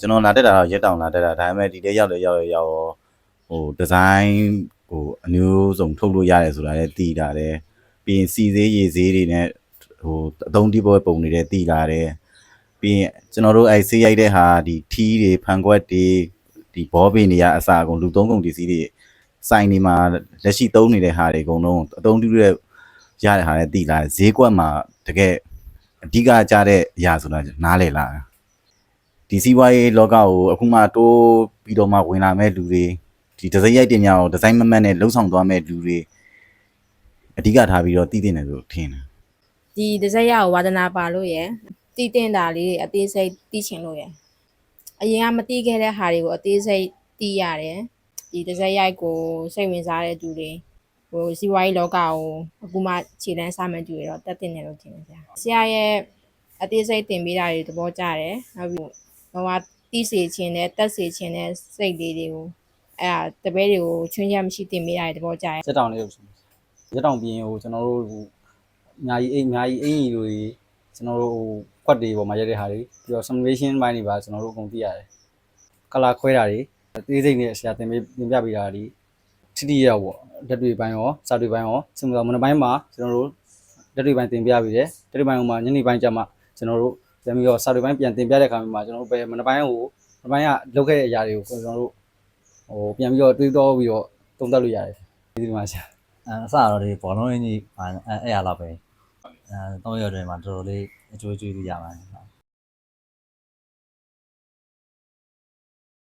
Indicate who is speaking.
Speaker 1: ကျွန်တော်လာတက်တာတော့ရက်တောင်လာတက်တာဒါပေမဲ့ဒီတဲ့ရောက်တယ်ရောက်ရရောက်ရောဟိုဒီဇိုင်းဟိုအမျိုးစုံထုတ်လို့ရတယ်ဆိုတာလည်းတည်တာတယ်ပြီးရင်စီသေးရေသေးတွေနဲ့ဟိုအသုံးတိပွဲပုံနေတဲ့တည်လာတယ်ပြီးရင်ကျွန်တော်တို့အဲဆေးရိုက်တဲ့ဟာဒီထီးတွေဖန်ခွက်တွေဒီဘောပင်တွေကအစာအကုန်လူသုံးကုန်ပစ္စည်းတွေစိုင်နေမှာလက်ရှိသုံးနေတဲ့ဟာတွေအကုန်လုံးအသုံးပြုတဲ့ရတဲ့ဟာလည်းတည်လာတယ်ဈေးကွက်မှာတကယ်အဓိကကြားတဲ့အရာဆိုတာနားလေလာတာ ဒီစီးပွားရေးလောကကိုအခုမှတိုးပြီးတော့မှဝင်လာမဲ့လူတွေဒီဒီဇိုင်းရိုက်တင်ညာကိုဒီဇိုင်းမမတ်နဲ့လှုပ်ဆောင်သွားမဲ့လူတွေအဓိကထားပြီးတော့တည်တင်တယ်လို့ထင်တယ်
Speaker 2: ဒီတစ်စက်ရကိုဝါဒနာပါလို့ရယ်တီးတင်တာလေးတွေအသေးစိတ်တီးချင်လို့ရယ်အရင်ကမတီးခဲ့တဲ့ဟာတွေကိုအသေးစိတ်တီးရတယ်ဒီတစ်စက်ရိုက်ကိုစိတ်ဝင်စားတဲ့သူတွေဟိုစီးပွားရေးလောကကိုအခုမှခြေလန်းစမဲ့သူတွေတော့တက်တင်တယ်လို့ထင်တယ်ဆရာဆရာရဲ့အသေးစိတ်တင်ပေးတာတွေသဘောကျတယ်နောက်ပြီး ဟိုကတီးစီခြင်းနဲ့တက်စီခြင်းနဲ့စိတ်လေးတွေကိုအဲ့ဒါတပည့်တွေကိုချွင်းချက်မရှိတင်ပေးတာတွေသဘောကျတယ်
Speaker 3: ရက်တောင်လေးလို့ဆိုရက်တောင်ပြင်ဟိုကျွန်တော်တို့ဟိုအများကြီးအိမ်အများကြီးအင်ကြီးတွေကျွန်တော်တို့ဟိုကွက်တွေပေါ်မှာရက်တဲ့ဟာတွေပြီးတော့ simulation ဘိုင်းတွေပါကျွန်တော်တို့အကုန်သိရတယ်ကလာခွဲတာတွေအသေးစိတ်နဲ့ဆရာသင်ပေးသင်ပြပေးတာတွေထိတိရောက်ပေါ့တက်တွေပိုင်းရောစာတွေပိုင်းရောစမကမနပိုင်းမှာကျွန်တော်တို့တက်တွေပိုင်းသင်ပြပေးတယ်တက်တွေပိုင်းဟိုမှာညနေပိုင်းကျမှကျွန်တော်တို့ ပြန်ပြီးတော့စာတွေပိုင်းပြန်သင်ပြတဲ့အခါမှာကျွန်တော်တို့ပဲမနပိုင်းဟိုမနပိုင်းကလုပ်ခဲ့တဲ့အရာတွေကိုကျွန်တော်တို့ဟိုပြန်ပြီးတော့တွေးတောပြီးတော့သုံးသပ်လို့ရတယ်ဒီဒီမှာဆရာ
Speaker 4: အဲအစတော့ဒီဘောလုံးအင်းကြီးအဲအဲ့ရတော့ပဲအဲတော့ရတဲ့မှာတော်တော်လေးအကျိုးကျွေးလို့ရပါတယ်